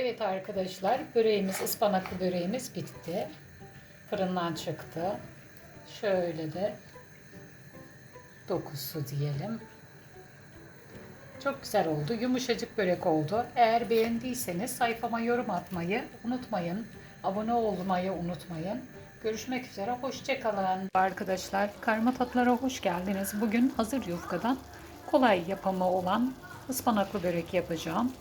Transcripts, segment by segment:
Evet arkadaşlar böreğimiz ıspanaklı böreğimiz bitti. Fırından çıktı. Şöyle de dokusu diyelim. Çok güzel oldu. Yumuşacık börek oldu. Eğer beğendiyseniz sayfama yorum atmayı unutmayın. Abone olmayı unutmayın. Görüşmek üzere. Hoşçakalın. Arkadaşlar karma tatlara hoş geldiniz. Bugün hazır yufkadan kolay yapımı olan ıspanaklı börek yapacağım.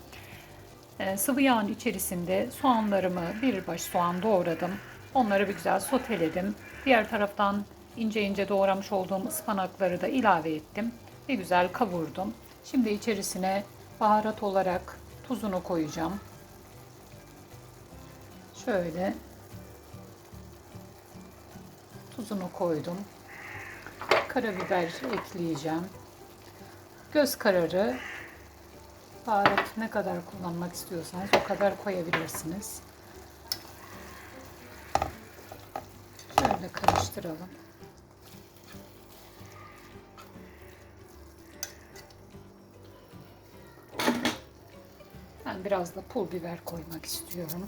Ee, sıvı yağın içerisinde soğanlarımı bir baş soğan doğradım. Onları bir güzel soteledim. Diğer taraftan ince ince doğramış olduğum ıspanakları da ilave ettim. Bir güzel kavurdum. Şimdi içerisine baharat olarak tuzunu koyacağım. Şöyle tuzunu koydum. Karabiber ekleyeceğim. Göz kararı baharat ne kadar kullanmak istiyorsanız o kadar koyabilirsiniz. Şöyle karıştıralım. Ben biraz da pul biber koymak istiyorum.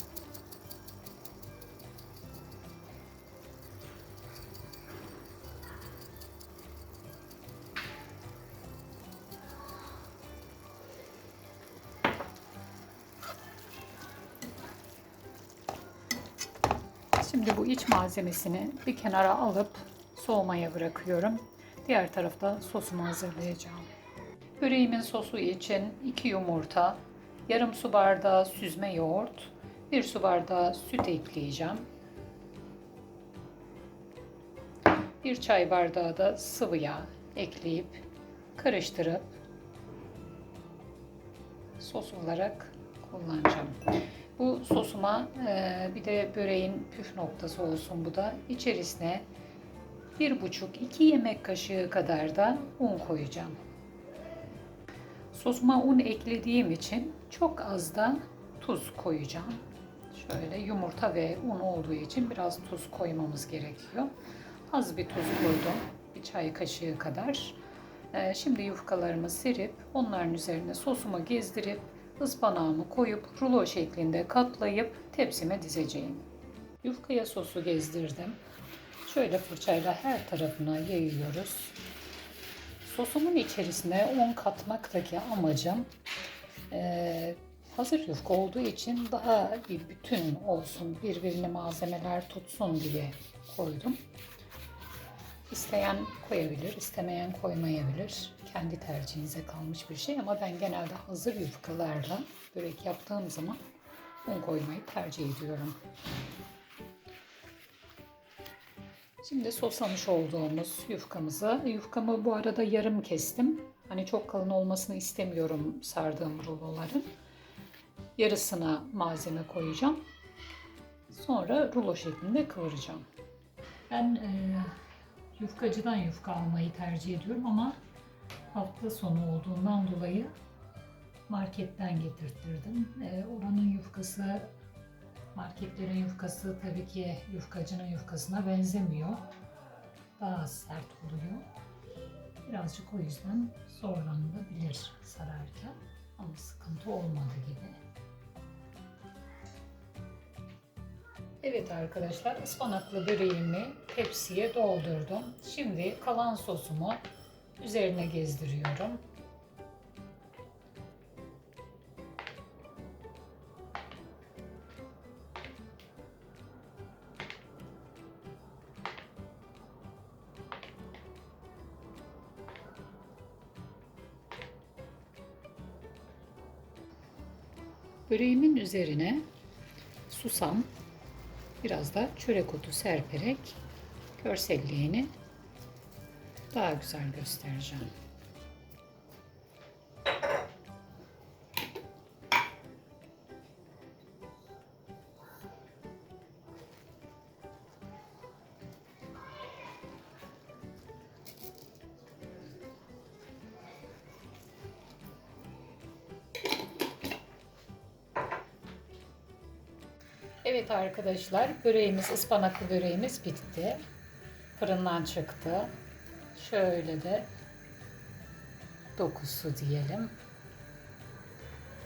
Şimdi bu iç malzemesini bir kenara alıp soğumaya bırakıyorum. Diğer tarafta sosumu hazırlayacağım. Böreğimin sosu için 2 yumurta, yarım su bardağı süzme yoğurt, 1 su bardağı süt ekleyeceğim. 1 çay bardağı da sıvı yağ ekleyip karıştırıp sos olarak kullanacağım. Bu sosuma e, bir de böreğin püf noktası olsun bu da. İçerisine 1,5-2 yemek kaşığı kadar da un koyacağım. Sosuma un eklediğim için çok az da tuz koyacağım. Şöyle yumurta ve un olduğu için biraz tuz koymamız gerekiyor. Az bir tuz koydum. Bir çay kaşığı kadar. E, şimdi yufkalarımı serip onların üzerine sosumu gezdirip ıspanağımı koyup rulo şeklinde katlayıp tepsime dizeceğim. Yufkaya sosu gezdirdim. Şöyle fırçayla her tarafına yayıyoruz. Sosumun içerisine un katmaktaki amacım e, hazır yufka olduğu için daha bir bütün olsun, birbirine malzemeler tutsun diye koydum. İsteyen koyabilir, istemeyen koymayabilir. Kendi tercihinize kalmış bir şey ama ben genelde hazır yufkalarla börek yaptığım zaman un koymayı tercih ediyorum. Şimdi soslamış olduğumuz yufkamızı, yufkamı bu arada yarım kestim. Hani çok kalın olmasını istemiyorum sardığım ruloların. Yarısına malzeme koyacağım. Sonra rulo şeklinde kıvıracağım. Ben e, yufkacıdan yufka almayı tercih ediyorum ama hafta sonu olduğundan dolayı marketten getirttirdim. E, oranın yufkası marketlerin yufkası tabii ki yufkacının yufkasına benzemiyor. Daha sert oluyor. Birazcık o yüzden zorlanabilir sararken ama sıkıntı olmadı Evet arkadaşlar ıspanaklı böreğimi tepsiye doldurdum. Şimdi kalan sosumu üzerine gezdiriyorum. Böreğimin üzerine susam, biraz da çörek otu serperek görselliğini daha güzel göstereceğim. Evet arkadaşlar böreğimiz ıspanaklı böreğimiz bitti. Fırından çıktı. Şöyle de dokusu diyelim.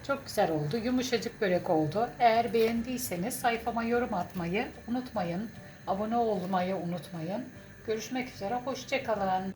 Çok güzel oldu. Yumuşacık börek oldu. Eğer beğendiyseniz sayfama yorum atmayı unutmayın. Abone olmayı unutmayın. Görüşmek üzere. Hoşçakalın.